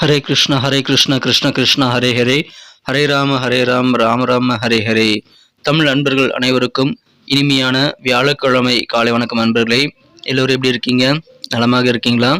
ஹரே கிருஷ்ண ஹரே கிருஷ்ண கிருஷ்ண கிருஷ்ண ஹரே ஹரே ஹரே ராம ஹரே ராம் ராம ராம ஹரே ஹரே தமிழ் அன்பர்கள் அனைவருக்கும் இனிமையான வியாழக்கிழமை காலை வணக்கம் அன்பர்களே. எல்லோரும் எப்படி இருக்கீங்க? நலமாக இருக்கீங்களா?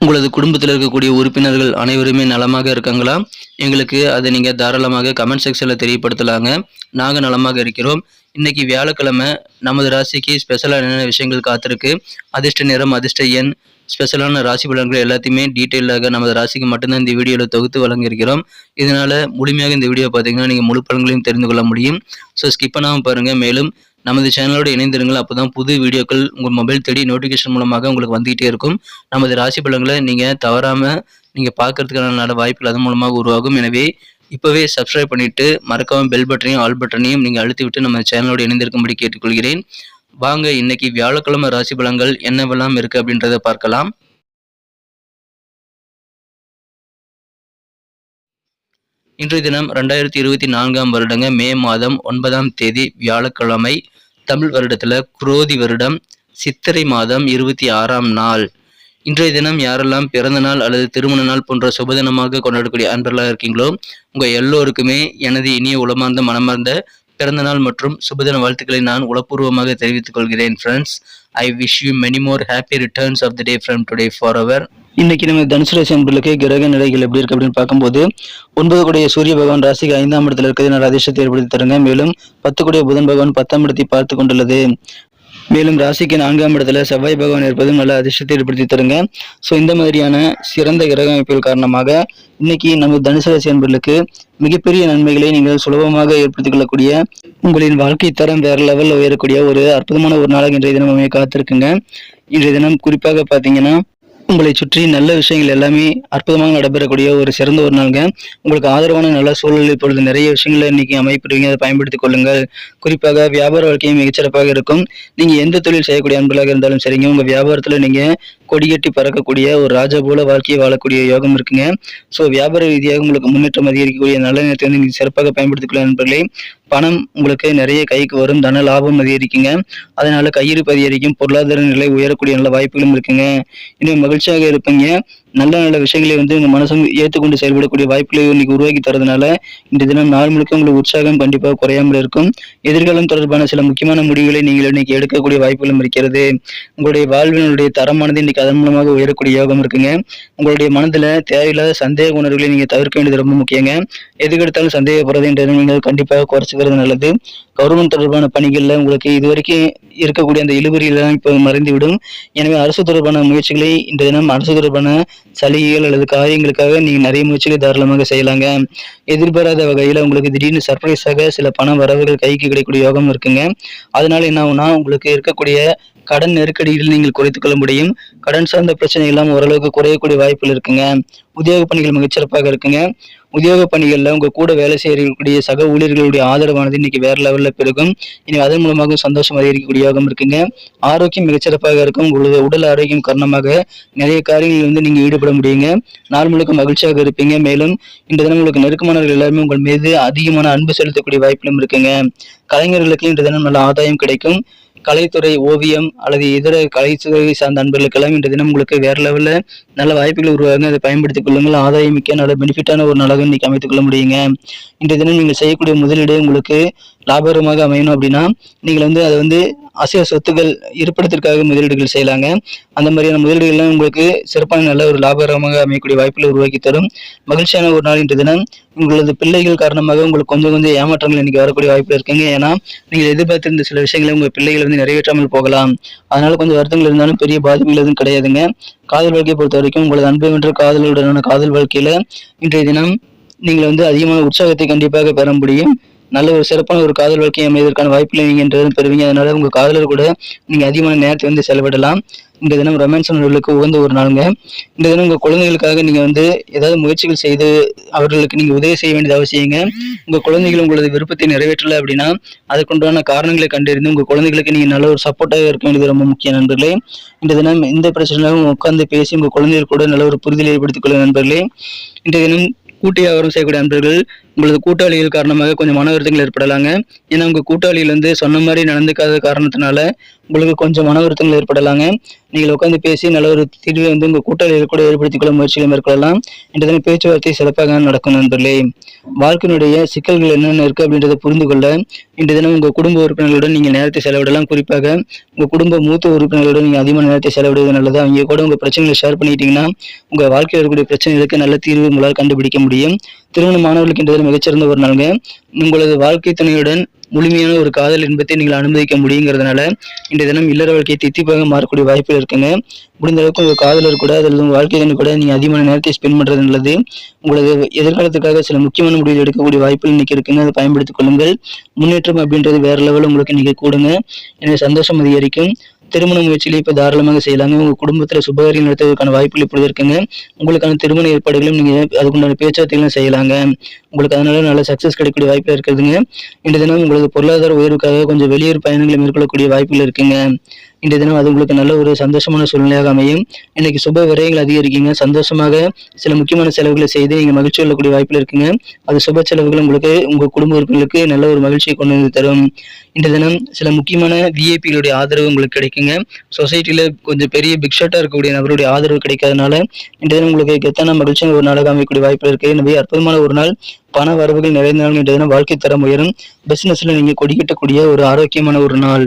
உங்களது குடும்பத்தில் இருக்கக்கூடிய உறுப்பினர்கள் அனைவருமே நலமாக இருக்காங்களா? எங்களுக்கு அதை நீங்கள் தாராளமாக கமெண்ட் செக்ஷனில் தெரியப்படுத்தலாங்க. நாங்கள் நலமாக இருக்கிறோம். இன்னைக்கு வியாழக்கிழமை நமது ராசிக்கு ஸ்பெஷலாக என்னென்ன விஷயங்கள் காத்திருக்கு? அதிர்ஷ்ட நிறம் அதிர்ஷ்ட எண் ஸ்பெஷலான ராசி பலன்கள் எல்லாத்தையுமே டீட்டெயிலாக நமது ராசிக்கு மட்டும்தான் இந்த வீடியோவில் தொகுத்து வழங்கியிருக்கிறோம். இதனால் முழுமையாக இந்த வீடியோ பார்த்தீங்கன்னா நீங்கள் முழு பலன்களையும் தெரிந்து கொள்ள முடியும். ஸோ ஸ்கிப் பண்ணாமல் பாருங்கள் மேலும் நமது சேனலோடு இணைந்திருங்கள். அப்போ தான் புது வீடியோக்கள் உங்கள் மொபைல் தேடி நோட்டிஃபிகேஷன் மூலமாக உங்களுக்கு வந்துகிட்டே இருக்கும். நமது ராசி பலன்களை நீங்கள் தவறாமல் நீங்கள் பார்க்கறதுக்கான நல்ல வாய்ப்புகள் அதன் மூலமாக உருவாகும். எனவே இப்போவே சப்ஸ்கிரைப் பண்ணிவிட்டு மறக்காமல் பெல் பட்டனையும் ஆல் பட்டனையும் நீங்கள் அழுத்தி விட்டு நம்ம சேனலோடு இணைந்திருக்கும்படி கேட்டுக்கொள்கிறேன். வாங்க இன்னைக்கு வியாழக்கிழமை ராசி பலன்கள் என்னவெல்லாம் இருக்கு அப்படின்றத பார்க்கலாம். இன்றைய தினம் ரெண்டாயிரத்தி இருபத்தி நான்காம் வருடங்க மே மாதம் ஒன்பதாம் தேதி வியாழக்கிழமை தமிழ் வருடத்துல குரோதி வருடம் சித்திரை மாதம் இருபத்தி ஆறாம் நாள். இன்றைய தினம் யாரெல்லாம் பிறந்த நாள் அல்லது திருமண நாள் போன்ற சுபதினமாக கொண்டாடக்கூடிய அன்பர்களாக இருக்கீங்களோ உங்க எல்லோருக்குமே எனது இனிய உளமார்ந்த மனமார்ந்த பிறந்த நாள் மற்றும் சுபதின வாழ்த்துக்களை நான் உளப்பூர்வமாக தெரிவித்துக் கொள்கிறேன் friends I wish you many more happy returns of the day from today for our இன்னைக்கு நம்ம தனுசு ராசி அன்பர்களுக்கு கிரக நிலைகள் எப்படி இருக்கு அப்படின்னு பார்க்கும்போது ஒன்பது கூடிய சூரிய பகவான் ராசிக்கு ஐந்தாம் இடத்துல இருக்கிறது நல்ல அதிர்ஷ்டத்தை ஏற்படுத்தி தருங்க. மேலும் பத்து கூடிய புதன் பகவான் பத்தாம் இடத்தை பார்த்து கொண்டுள்ளது. மேலும் ராசிக்கு நான்காம் இடத்துல செவ்வாய் பகவான் இருப்பதும் நல்ல அதிர்ஷ்டத்தை ஏற்படுத்தி தருங்க. ஸோ இந்த மாதிரியான சிறந்த கிரக அமைப்புகள் காரணமாக இன்னைக்கு நம்ம தனுசு ராசி அன்பர்களுக்கு மிகப்பெரிய நன்மைகளை நீங்கள் சுலபமாக ஏற்படுத்திக் கொள்ளக்கூடிய உங்களின் வாழ்க்கை தரம் வேற லெவலில் உயரக்கூடிய ஒரு அற்புதமான ஒரு நாளாக இன்றைய தினம் காத்திருக்குங்க. இன்றைய தினம் குறிப்பாக பார்த்தீங்கன்னா உங்களை சுற்றி நல்ல விஷயங்கள் எல்லாமே அற்புதமாக நடைபெறக்கூடிய ஒரு சிறந்த ஒரு நாளுங்க. உங்களுக்கு ஆதரவான நல்ல சூழல் இப்பொழுது நிறைய விஷயங்களை இன்னைக்கு அமைப்பிடுவீங்க. அதை பயன்படுத்திக் கொள்ளுங்கள். குறிப்பாக வியாபார வாழ்க்கையும் மிகச்சிறப்பாக இருக்கும். நீங்க எந்த தொழில் செய்யக்கூடிய அன்பர்களாக இருந்தாலும் சரிங்க. உங்க வியாபாரத்துல நீங்க கொடிகட்டி பறக்கக்கூடிய ஒரு ராஜா போல வாழ்க்கையை வாழக்கூடிய யோகம் இருக்குங்க. ஸோ வியாபார ரீதியாக உங்களுக்கு முன்னேற்றம் அதிகரிக்கக்கூடிய நல்ல நேரத்தை வந்து நீங்க சிறப்பாக பயன்படுத்திக் நண்பர்களே பணம் உங்களுக்கு நிறைய கைக்கு வரும் தன லாபம் அதிகரிக்குங்க. அதனால கையிருப்பு அதிகரிக்கும் பொருளாதார நிலை உயரக்கூடிய நல்ல வாய்ப்புகளும் இருக்குங்க. இன்னும் மகிழ்ச்சியாக இருப்பீங்க. நல்ல நல்ல விஷயங்களை வந்து உங்கள் மனசும் ஏற்றுக்கொண்டு செயல்படக்கூடிய வாய்ப்புகளை இன்னைக்கு உருவாக்கி தரதுனால இந்த தினம் நாள் முழுக்க உங்களுக்கு உற்சாகம் கண்டிப்பாக குறையாமல் இருக்கும். எதிர்காலம் தொடர்பான சில முக்கியமான முடிவுகளை நீங்கள் இன்னைக்கு எடுக்கக்கூடிய வாய்ப்புகளும் இருக்கிறது. உங்களுடைய வாழ்வினுடைய தரமானது இன்னைக்கு அதன் மூலமாக உயரக்கூடிய யோகம் இருக்குங்க. உங்களுடைய மனதில் தேவையில்லாத சந்தேக உணர்வுகளை நீங்கள் தவிர்க்க வேண்டியது ரொம்ப முக்கியங்க. எதுக்கெடுத்தாலும் சந்தேகப்படுறதுன்றதை நீங்கள் கண்டிப்பாக குறைச்சிக்கிறது நல்லது. கவர்மெண்ட் தொடர்பான பணிகளில் உங்களுக்கு இதுவரைக்கும் இருக்கக்கூடிய அந்த இழுபறியெல்லாம் இப்போ மறைந்துவிடும். எனவே அரசு தொடர்பான முயற்சிகளை இந்த தினம் அரசு தொடர்பான சலுகைகள் அல்லது காரியங்களுக்காக நீங்க நிறைய முயற்சிகளை தாராளமாக செய்யலாங்க. எதிர்பாராத வகையில உங்களுக்கு திடீர்னு சர்ப்ரைஸாக சில பண வரவுகள் கைக்கு கிடைக்கக்கூடிய யோகம் இருக்குங்க. அதனால என்ன ஆகும்னா உங்களுக்கு இருக்கக்கூடிய கடன் நெருக்கடியில் நீங்கள் குறைத்துக் கொள்ள முடியும். கடன் சார்ந்த பிரச்சனை எல்லாம் ஓரளவுக்கு குறையக்கூடிய வாய்ப்புகள் இருக்குங்க. உத்தியோக பணிகள் மிகச்சிறப்பாக இருக்குங்க. உத்தியோக பணிகளில் உங்கள் கூட வேலை செய்யக்கூடிய சக ஊழியர்களுடைய ஆதரவானது இன்னைக்கு வேற லெவலில் பெருகும். இனி அதன் மூலமாக சந்தோஷம் அதிகரிக்கக்கூடிய யோகம் இருக்குங்க. ஆரோக்கியம் மிகச்சிறப்பாக இருக்கும். உங்களுடைய உடல் ஆரோக்கியம் காரணமாக நிறைய காரியங்களில் வந்து நீங்கள் ஈடுபட முடியுங்க. நாள் முழுக்க மகிழ்ச்சியாக இருப்பீங்க. மேலும் இந்த தினம் உங்களுக்கு நெருக்கமானவர்கள் எல்லாருமே உங்கள் மீது அதிகமான அன்பு செலுத்தக்கூடிய வாய்ப்பிலும் இருக்குங்க. கலைஞர்களுக்கு இந்த தினம் நல்ல ஆதாயம் கிடைக்கும். கலைத்துறை ஓவியம் அல்லது இதர கலைத்துறை சார்ந்த நண்பர்களுக்கெல்லாம் இன்று தினம் உங்களுக்கு வேறு லெவலில் நல்ல வாய்ப்புகள் உருவாங்க அதை பயன்படுத்திக் கொள்ளுங்கள். ஆதாயம் மிக்க நல்ல பெனிஃபிட்டான ஒரு நலகம் இன்னைக்கு அமைத்துக் கொள்ள முடியுங்க. இன்றைய தினம் நீங்கள் செய்யக்கூடிய முதலீடு உங்களுக்கு லாபகரமாக அமையணும் அப்படின்னா நீங்கள் வந்து அதை வந்து அசைவ சொத்துக்கள் இருப்பிடத்திற்காக முதலீடுகள் செய்யலாங்க. அந்த மாதிரியான முதலீடுகள்லாம் உங்களுக்கு சிறப்பான நல்ல ஒரு லாபகரமாக அமையக்கூடிய வாய்ப்புகளை உருவாக்கி தரும். மகிழ்ச்சியான ஒரு நாள் இன்று தினம். உங்களது பிள்ளைகள் காரணமாக உங்களுக்கு கொஞ்சம் கொஞ்சம் ஏமாற்றங்கள் இன்னைக்கு வரக்கூடிய வாய்ப்பு இருக்குங்க. ஏன்னா நீங்கள் எதிர்பார்த்திருந்த சில விஷயங்களை உங்கள் பிள்ளைகள் வந்து நிறைவேற்றாமல் போகலாம். அதனால கொஞ்சம் வருத்தங்கள் இருந்தாலும் பெரிய பாதிப்புகள் எதுவும் கிடையாதுங்க. காதல் வாழ்க்கையை பொறுத்த வரைக்கும் உங்களது அன்பு என்ற காதலுடனான காதல் வாழ்க்கையில இன்றைய தினம் நீங்கள் வந்து அதிகமான உற்சாகத்தை கண்டிப்பாக பெற முடியும். நல்ல ஒரு சிறப்பான ஒரு காதல் வாழ்க்கை அமைவதற்கான வாய்ப்புகளை நீங்கள் பெறுவீங்க. அதனால உங்கள் காதலர் கூட நீங்கள் அதிகமான நேரத்தை வந்து செலவிடலாம். இந்த தினம் ரொமான்ஸ் உணர்வுகளுக்கு உகந்த ஒரு நாளுங்க. இந்த தினம் உங்கள் குழந்தைகளுக்காக நீங்கள் வந்து ஏதாவது முயற்சிகள் செய்து அவர்களுக்கு நீங்கள் உதவி செய்ய வேண்டியது அவசியங்க. உங்கள் குழந்தைகள் உங்களது விருப்பத்தை நிறைவேற்றலை அப்படின்னா அதற்குண்டான காரணங்களை கண்டறிந்து உங்கள் குழந்தைகளுக்கு நீங்கள் நல்ல ஒரு சப்போர்ட்டாக இருக்க வேண்டியது ரொம்ப முக்கிய நண்பர்களே. இந்த தினம் எந்த பிரச்சனையும் உட்கார்ந்து பேசி உங்கள் குழந்தைகள் கூட நல்ல ஒரு புரிதலை ஏற்படுத்திக் கொள்ளும் நண்பர்களே. இந்த தினம் கூட்டி வியாபாரம் செய்யக்கூடிய நண்பர்கள் உங்களது கூட்டாளிகள் காரணமாக கொஞ்சம் மன வருத்தங்கள் ஏற்படலாங்க. ஏன்னா உங்கள் கூட்டாளிகள் வந்து சொன்ன மாதிரி நடந்துக்காத காரணத்தினால உங்களுக்கு கொஞ்சம் மன வருத்தங்கள் ஏற்படலாங்க. நீங்கள் உட்காந்து பேசி நல்ல ஒரு தீர்வை வந்து உங்கள் கூட்டாளிகள் கூட ஏற்படுத்திக் கொள்ள முயற்சிகளை மேற்கொள்ளலாம். இன்று தினம் பேச்சுவார்த்தை சிறப்பாக நடக்கும் நண்பர்களே. வாழ்க்கையினுடைய சிக்கல்கள் என்னென்ன இருக்குது அப்படின்றத புரிந்து கொள்ள இன்று தினம் உங்கள் குடும்ப உறுப்பினர்களுடன் நீங்கள் நேரத்தை செலவிடலாம். குறிப்பாக உங்கள் குடும்ப மூத்த உறுப்பினர்களுடன் நீங்கள் அதிகமான நேரத்தை செலவிடுவது நல்லது. அவங்க கூட உங்கள் பிரச்சனைகளை ஷேர் பண்ணிட்டீங்கன்னா உங்கள் வாழ்க்கையில் இருக்கக்கூடிய பிரச்சனைகளுக்கு நல்ல தீர்வு உங்களால் கண்டுபிடிக்க முடியும். திருமண மாணவர்களுக்கு இன்று மிகச்சிறந்த ஒரு நாளுங்க. உங்களது வாழ்க்கை துணையுடன் முழுமையான ஒரு காதல் இன்பத்தை நீங்கள் அனுமதிக்க முடியுங்கிறதுனால இந்த தினம் இல்லற வாழ்க்கையை தித்திப்பாக மாறக்கூடிய வாய்ப்புகள் இருக்குங்க. முடிந்த அளவுக்கு உங்கள் காதலர் கூட அதில் உங்கள் வாழ்க்கை துணை கூட நீங்கள் அதிகமான நேரத்தை ஸ்பெண்ட் பண்ணுறது நல்லது. உங்களது எதிர்காலத்துக்காக சில முக்கியமான முடிவுகள் எடுக்கக்கூடிய வாய்ப்புகள் இன்னைக்கு இருக்குங்க. அதை பயன்படுத்திக் கொள்ளுங்கள். முன்னேற்றம் அப்படின்றது வேற லெவலில் உங்களுக்கு இன்னைக்கு கூடுங்க. எனவே சந்தோஷம் அதிகரிக்கும். திருமண முயற்சிகளை இப்போ தாராளமாக செய்யலாங்க. உங்கள் குடும்பத்தில் சுபகாரியம் நடத்துவதற்கான வாய்ப்புகள் இப்பொழுது இருக்குங்க. உங்களுக்கான திருமண ஏற்பாடுகளும் நீங்கள் அதுக்குண்டான பேச்சுவார்த்தைகளும் செய்யலாங்க. உங்களுக்கு அதனால நல்ல சக்ஸஸ் கிடைக்கக்கூடிய வாய்ப்பு இருக்குதுங்க. இன்றைய தினம் உங்களுக்கு பொருளாதார உயர்வுக்காக கொஞ்சம் வெளியூர் பயணங்களை மேற்கொள்ளக்கூடிய வாய்ப்புகள் இருக்குங்க. இன்றைய தினம் அது உங்களுக்கு நல்ல ஒரு சந்தோஷமான சூழ்நிலையாக அமையும். இன்னைக்கு சுப விரயங்கள் அதிகரிக்குங்க. சந்தோஷமாக சில முக்கியமான செலவுகளை செய்து நீங்கள் மகிழ்ச்சி கொள்ளக்கூடிய வாய்ப்பில் இருக்குங்க. அது சுப செலவுகள் உங்களுக்கு உங்கள் குடும்ப உறுப்பினர்களுக்கு நல்ல ஒரு மகிழ்ச்சியை கொண்டு வந்து தரும். இன்றைய தினம் சில முக்கியமான விஐபிகளுடைய ஆதரவு உங்களுக்கு கிடைக்குங்க. சொசைட்டியில் கொஞ்சம் பெரிய பிக் ஷாட்டாக இருக்கக்கூடிய நபருடைய ஆதரவு கிடைக்காதனால இன்றைய தினம் உங்களுக்கு கெத்தான மகிழ்ச்சியான ஒரு நாளாக அமைக்கக்கூடிய வாய்ப்பு இருக்குது எனவே அற்புதமான ஒரு நாள். பண வரவுகள் நிறைந்த நாள். இன்றைய தினம் வாழ்க்கை தரம் உயரும். பிசினஸ்ல நீங்க கொடிக்கட்டக்கூடிய ஒரு ஆரோக்கியமான ஒரு நாள்.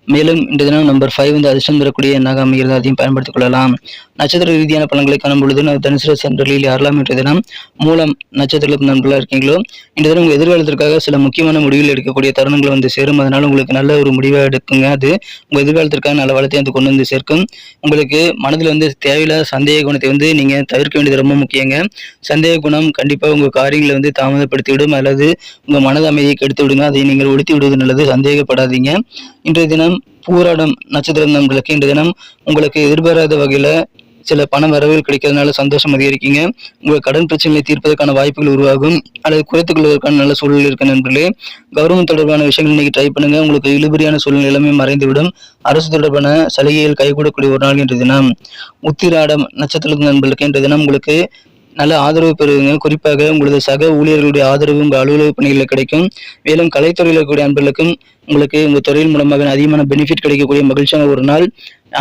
மேலும் இந்த தினம் நம்பர் ஃபைவ் வந்து அதிர்ஷ்டம் தரக்கூடிய எண்ணாக அமைகிறது அதையும் பயன்படுத்திக் கொள்ளலாம். நட்சத்திர ரீதியான பலன்களை காணும் பொழுது நம்ம தனுசு சென்டரில் யாரெல்லாம் இன்றைய தினம் மூலம் நட்சத்திரத்தில் நண்பர்களாக இருக்கீங்களோ இந்த தினம் உங்கள் எதிர்காலத்திற்காக சில முக்கியமான முடிவுகள் எடுக்கக்கூடிய தருணங்கள் வந்து சேரும். அதனால் உங்களுக்கு நல்ல ஒரு முடிவாக எடுக்குங்க. அது உங்கள் எதிர்காலத்திற்காக நல்ல வளத்தை வந்து கொண்டு வந்து சேர்க்கும். உங்களுக்கு மனதில் வந்து தேவையில்லாத சந்தேக குணத்தை வந்து நீங்கள் தவிர்க்க வேண்டியது ரொம்ப முக்கியங்க. சந்தேக குணம் கண்டிப்பாக உங்கள் காரியங்களை வந்து தாமதப்படுத்திவிடும். அல்லது உங்கள் மனது அமைதியை கெடுத்து விடுங்க அதை நீங்கள் ஒடுத்தி விடுவது நல்லது. சந்தேகப்படாதீங்க. இன்றைய தினம் பூராடம் நட்சத்திரம் நண்பர்களுக்கு இன்றைய தினம் உங்களுக்கு எதிர்பாராத வகையில் சில பண வரவுகள் கிடைக்கிறதுனால சந்தோஷம் அதிகரிக்கீங்க. உங்கள் கடன் பிரச்சனைகளை தீர்ப்பதற்கான வாய்ப்புகள் உருவாகும். அல்லது குறைத்துக் கொள்வதற்கான நல்ல சூழல் இருக்க நண்பர்களே கவர்மெண்ட் தொடர்பான விஷயங்கள் இன்னைக்கு ட்ரை பண்ணுங்க. உங்களுக்கு இழுபறியான சூழ்நிலை எல்லாமே மறைந்துவிடும். அரசு தொடர்பான சலுகைகள் கைகூடக்கூடிய ஒரு நாள் என்ற தினம். உத்திராடம் நட்சத்திரத்து நண்பர்களுக்கு இன்றைய தினம் உங்களுக்கு நல்ல ஆதரவு பெறுவீங்க குறிப்பாக உங்களது சக ஊழியர்களுடைய ஆதரவு உங்கள் அலுவலக பணிகளில் கிடைக்கும். மேலும் கலைத்துறையில் இருக்கக்கூடிய அன்பர்களுக்கும் உங்களுக்கு உங்கள் துறையின் மூலமாக அதிகமான பெனிஃபிட் கிடைக்கக்கூடிய மகிழ்ச்சியான ஒரு நாள்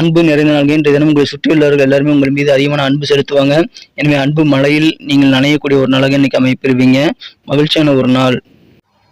அன்பு நிறைந்த நாள்கள் இன்றைய தினம் உங்களை சுற்றியுள்ளவர்கள் எல்லாருமே உங்கள் மீது அதிகமான அன்பு செலுத்துவாங்க. எனவே அன்பு மழையில் நீங்கள் நனையக்கூடிய ஒரு நாளாக இன்னைக்கு அமைப்பெறுவீங்க மகிழ்ச்சியான ஒரு நாள்.